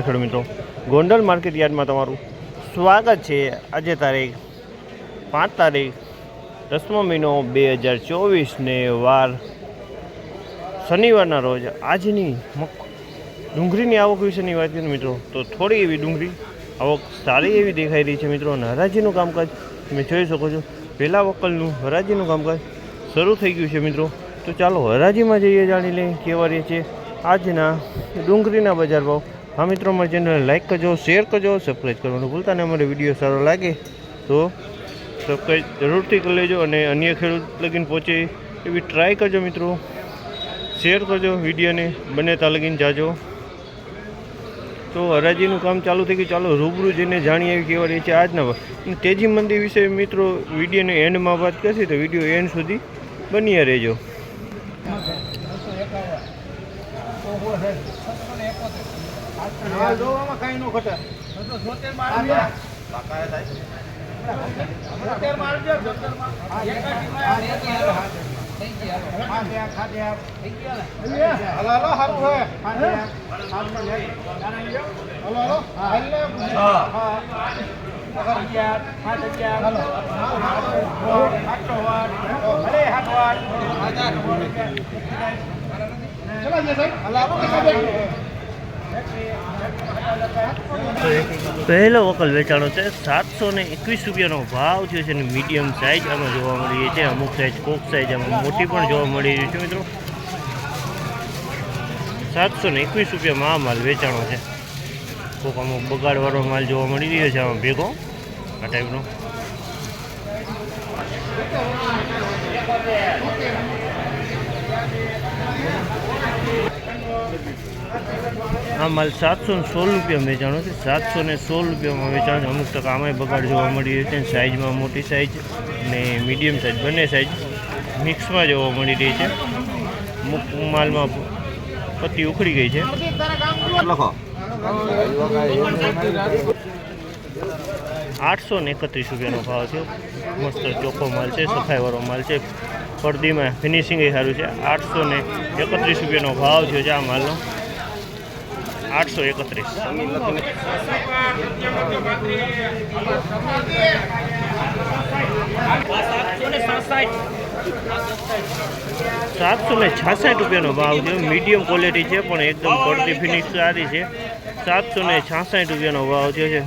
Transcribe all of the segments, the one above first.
ખેડૂત મિત્રો. ગોંડલ માર્કેટ યાર્ડમાં તમારું સ્વાગત છે. આજે તારીખ પાંચ તારીખ દસમો મહિનો બે હજાર ચોવીસને વાર શનિવારના રોજ આજની ડુંગળીની આવક વિશેની વાત કરીએ મિત્રો, તો થોડી એવી ડુંગળી આવક સારી એવી દેખાઈ રહી છે મિત્રો. અને હરાજીનું કામકાજ તમે જોઈ શકો છો. પહેલાં વકલનું હરાજીનું કામકાજ શરૂ થઈ ગયું છે મિત્રો. તો ચાલો હરાજીમાં જઈએ, જાણી લઈએ કેવા રહે છે. આજના ડુંગળીના બજાર ભાવ હા મિત્રો, અમારી ચેનલને લાઇક કરજો શેર કરજો સબસ્ક્રાઈબ કરવાનું ભૂલતા નહીં. અમારો વીડિયો સારો લાગે તો સબસ્ક્રાઈબ જરૂરથી કરી લેજો અને અન્ય ખેડૂત લગીને પહોંચે એવી ટ્રાય કરજો મિત્રો. શેર કરજો વિડીયોને બને તા લગીને જાજો. તો હરાજીનું કામ ચાલુ થઈ ગયું. ચાલો રૂબરૂ જઈને જાણીએ કેવા રહી છે આજના. તેજી મંદિર વિશે મિત્રો વિડીયોને એન્ડમાં વાત કરશે તો વીડિયો એન્ડ સુધી બન્યા રહેજો. હાલ જોવામાં કાંઈ નો ઘટે. જોતેરમાં આવજો, જોતેરમાં. ખાધ્યા, ખાધ્યા. હાલો, હાલો, હારું છે. ખાધ્યા. હાલો, હાલો. હાલ લે. હા. ખાધ્યા, ખાધ્યા. હાલો. આઠસો વાર. અરે હાથ વાર. પહેલો વકલ વેચાણો છે. સાતસો ને એકવીસ રૂપિયાનો ભાવ થયો છે અને મીડિયમ સાઇઝ આમાં જોવા મળી છે અમુક સાઇઝ કોક સાઇઝ આમાં મોટી પણ જોવા મળી રહી છે મિત્રો. સાતસો ને એકવીસ રૂપિયામાં આ માલ વેચાણો છે. કોક અમુક બગાડવાળો માલ જોવા મળી રહ્યો છે આમાં ભેગો. આ ટાઈપનો આ માલ સાતસો ને સોળ રૂપિયા વેચાણો છે સાતસો ને સોળ રૂપિયામાં વેચાણ છે. અમુક ટકા આમાંય બગાડ જોવા મળી રહ્યો છે. સાઇઝમાં મોટી સાઇઝ ને મીડિયમ સાઇઝ બંને સાઇઝ મિક્સમાં જોવા મળી રહી છે. અમુક માલમાં પત્તી ઉખડી ગઈ છે. આઠસો ને એકત્રીસ રૂપિયાનો ભાવ છે. મસ્ત ચોખ્ખો માલ છે સફાઈવાળો માલ છે. ફરદીમાં ફિનિશિંગ એ સારું છે. આઠસો ને એકત્રીસ રૂપિયાનો ભાવ થયો છે આ માલનો. આઠસો એકત્રીસ. સાતસો ને છાસઠ રૂપિયાનો ભાવ છે મીડિયમ ક્વોલિટી છે, પણ એકદમ પડતી ફિનિશ સારી છે. સાતસો ને છાસઠ રૂપિયાનો ભાવ થયો છે.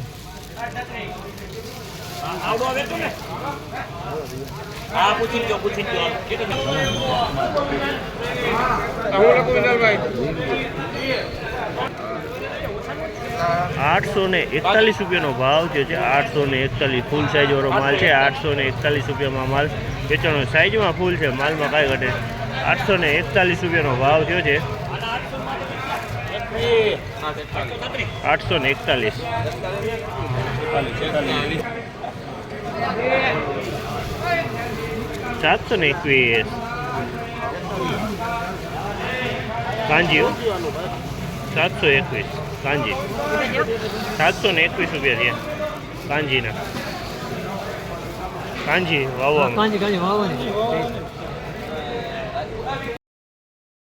આઠસો ને એકતાલીસ રૂપિયાનો ભાવ થયો છે આઠસો ને એકતાલીસ ફૂલ સાઇઝવાળો માલ છે, આઠસો ને એકતાલીસ રૂપિયામાં માલ વેચાણો સાઇઝમાં ફૂલ છે, માલમાં કાંઈ ઘટે આઠસો ને એકતાલીસ રૂપિયાનો ભાવ થયો છે. આઠસો ને એકતાલીસ. સાતસો ને એકવીસ. કાંજી સાતસો એકવીસ. કાંજી સાતસો ને એકવીસ રૂપિયા થયા. કાંજીના કાંજી વાવવા કાંજી કાંજી વાવવાની